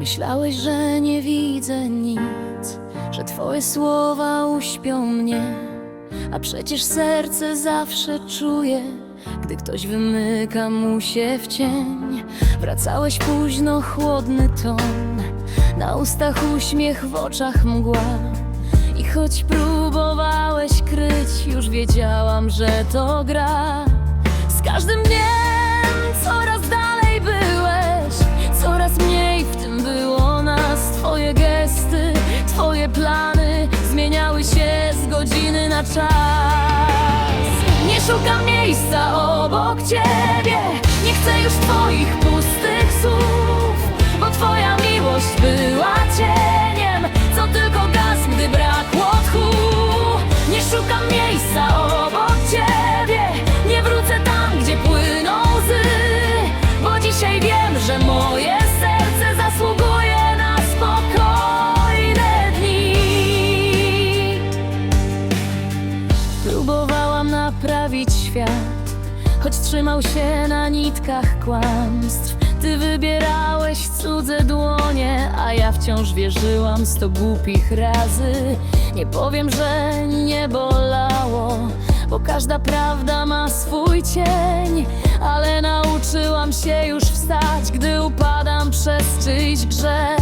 Myślałeś, że nie widzę nic, że twoje słowa uśpią mnie, a przecież serce zawsze czuje, gdy ktoś wymyka mu się w cień. Wracałeś późno, chłodny ton, na ustach uśmiech, w oczach mgła. I choć próbowałeś kryć, już wiedziałam, że to gra. Z każdym dniem coraz czas. Nie szukam miejsca obok ciebie, nie chcę już twoich pustych słów, naprawić świat, choć trzymał się na nitkach kłamstw. Ty wybierałeś cudze dłonie, a ja wciąż wierzyłam sto głupich razy. Nie powiem, że nie bolało, bo każda prawda ma swój cień. Ale nauczyłam się już wstać, gdy upadam przez czyjś grzech.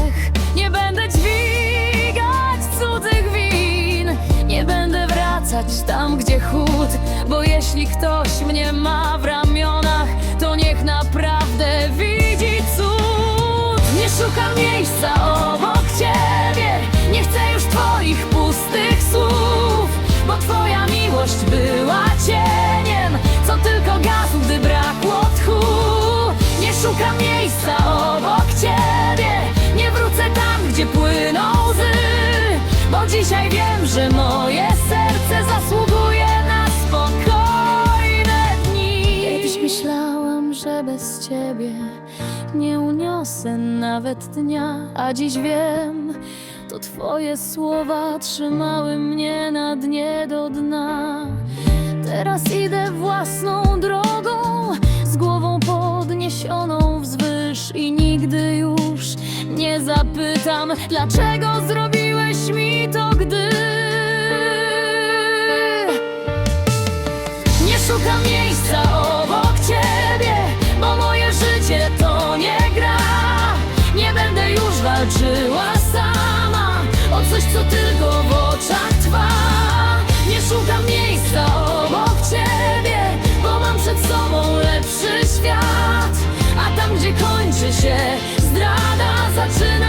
Chłód, bo jeśli ktoś mnie ma w ramionach, to niech naprawdę widzi cud. Nie szukam miejsca obok ciebie, nie chcę już twoich pustych słów, bo twoja miłość była cieniem, co tylko gasł, gdy brakło tchu. Nie szukam miejsca obok ciebie, nie wrócę tam, gdzie płyną łzy, bo dzisiaj wiem, że moje że bez ciebie nie uniosę nawet dnia, a dziś wiem, to twoje słowa trzymały mnie na dnie do dna. Teraz idę własną drogą, z głową podniesioną wzwyż i nigdy już nie zapytam, dlaczego zrobiłeś mi to, gdy nie szukam co tylko w oczach trwa Nie szukam miejsca obok ciebie Bo mam przed sobą lepszy świat. A tam gdzie kończy się zdrada zaczyna